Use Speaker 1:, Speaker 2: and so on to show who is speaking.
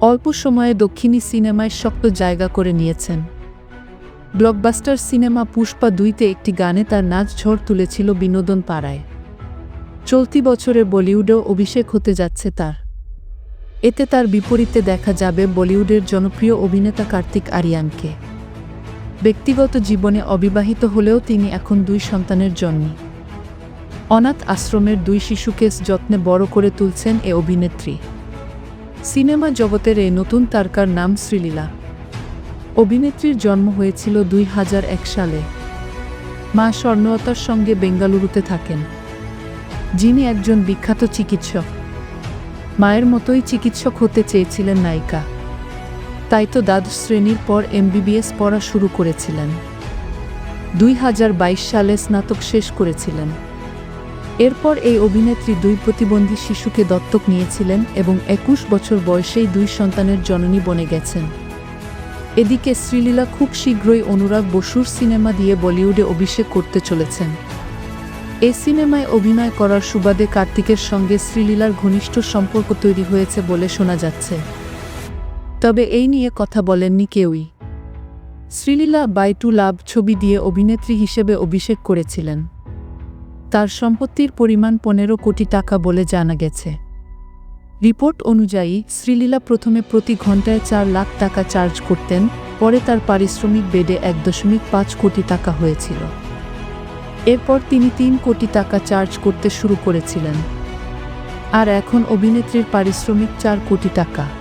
Speaker 1: অল্প সময়ে দক্ষিণী সিনেমায় শক্ত জায়গা করে নিয়েছেন। ব্লকবাস্টার সিনেমা পুষ্পা দুইতে একটি গানে তার নাচ ঝড় তুলেছিল বিনোদন পাড়ায়। চলতি বছরে বলিউডেও অভিষেক হতে যাচ্ছে তার। এতে তার বিপরীতে দেখা যাবে বলিউডের জনপ্রিয় অভিনেতা কার্তিক আরিয়ানকে। ব্যক্তিগত জীবনে অবিবাহিত হলেও তিনি এখন দুই সন্তানের জন্মী। অনাথ আশ্রমের দুই শিশুকে যত্নে বড় করে তুলছেন এ অভিনেত্রী। সিনেমা জগতের এই নতুন তারকার নাম শ্রীলীলা। অভিনেত্রীর জন্ম হয়েছিল দুই হাজার এক সালে। মা স্বর্ণলতার সঙ্গে বেঙ্গালুরুতে থাকেন। যিনি একজন বিখ্যাত চিকিৎসক। মায়ের মতোই চিকিৎসক হতে চেয়েছিলেন নায়িকা। তাই তো দ্বাদশ শ্রেণির পর এমবিবিএস পড়া শুরু করেছিলেন। দুই হাজার বাইশ সালে স্নাতক শেষ করেছিলেন। এরপর এই অভিনেত্রী দুই প্রতিবন্ধী শিশুকে দত্তক নিয়েছিলেন এবং একুশ বছর বয়সেই দুই সন্তানের জননী বনে গেছেন। এদিকে শ্রীলীলা খুব শীঘ্রই অনুরাগ বসুর সিনেমা দিয়ে বলিউডে অভিষেক করতে চলেছেন। এ সিনেমায় অভিনয় করার সুবাদে কার্তিকের সঙ্গে শ্রীলীলার ঘনিষ্ঠ সম্পর্ক তৈরি হয়েছে বলে শোনা যাচ্ছে। তবে এই নিয়ে কথা বলেননি কেউই। শ্রীলীলা বাই টু লাভ ছবি দিয়ে অভিনেত্রী হিসেবে অভিষেক করেছিলেন। তার সম্পত্তির পরিমাণ পনেরো কোটি টাকা বলে জানা গেছে। রিপোর্ট অনুযায়ী, শ্রীলীলা প্রথমে প্রতি ঘন্টায় চার লাখ টাকা চার্জ করতেন, পরে তার পারিশ্রমিক বেডে এক দশমিক পাঁচ কোটি টাকা হয়েছিল। এরপর তিনি তিন কোটি টাকা চার্জ করতে শুরু করেছিলেন। আর এখন অভিনেত্রীর পারিশ্রমিক চার কোটি টাকা।